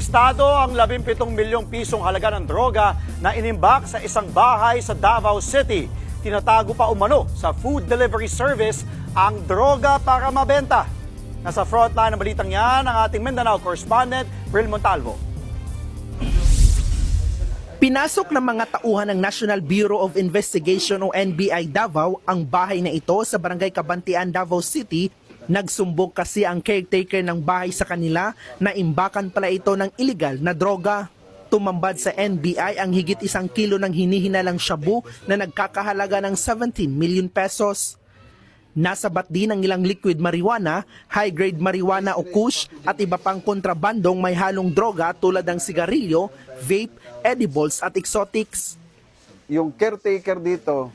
Estado ang 17 milyong pisong halaga ng droga na inimbak sa isang bahay sa Davao City. Tinatago pa umano sa food delivery service ang droga para mabenta. Nasa frontline ng balitang yan ang ating Mindanao correspondent, Bril Montalvo. Pinasok ng mga tauhan ng National Bureau of Investigation o NBI Davao ang bahay na ito sa Barangay Kabantian, Davao City. Nagsumbong kasi ang caretaker ng bahay sa kanila na imbakan pala ito ng illegal na droga. Tumambad sa NBI ang higit isang kilo ng hinihinalang shabu na nagkakahalaga ng 17 million pesos. Nasabat din ang ilang liquid marijuana, high-grade marijuana o kush at iba pang kontrabandong may halong droga tulad ng sigarilyo, vape, edibles at exotics. yung caretaker dito,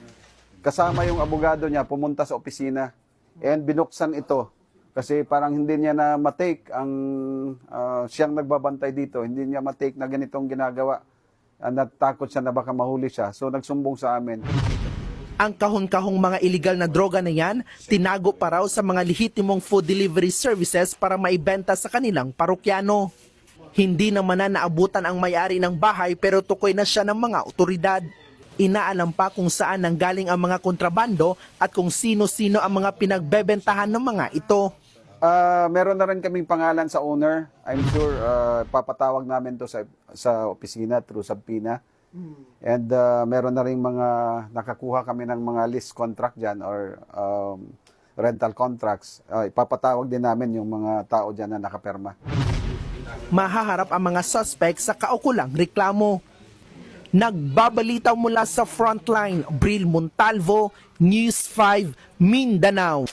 kasama yung abogado niya, pumunta sa opisina and binuksan ito. Kasi parang hindi niya na matake ang ah, siyang nagbabantay dito. Hindi niya matake na ganitong ginagawa. Uh, natakot siya na baka mahuli siya. So nagsumbong sa amin. Ang kahon-kahong mga illegal na droga na yan, tinago pa raw sa mga lehitimong food delivery services para maibenta sa kanilang parokyano. Hindi naman na naabutan ang may-ari ng bahay pero tukoy na siya ng mga otoridad. Inaalam pa kung saan nanggaling ang mga kontrabando at kung sino-sino ang mga pinagbebentahan ng mga ito. Ah, meron na rin kaming pangalan sa owner. I'm sure ah, papatawag namin to sa sa opisina through Sabpina. And ah, meron na rin mga nakakuha kami ng mga lease contract diyan or um, rental contracts. Ah, ipapatawag din namin yung mga tao diyan na nakaperma. Mahaharap ang mga suspect sa kaukulang reklamo. Nagbabalita mula sa frontline, Bril Montalvo, News 5, Mindanao.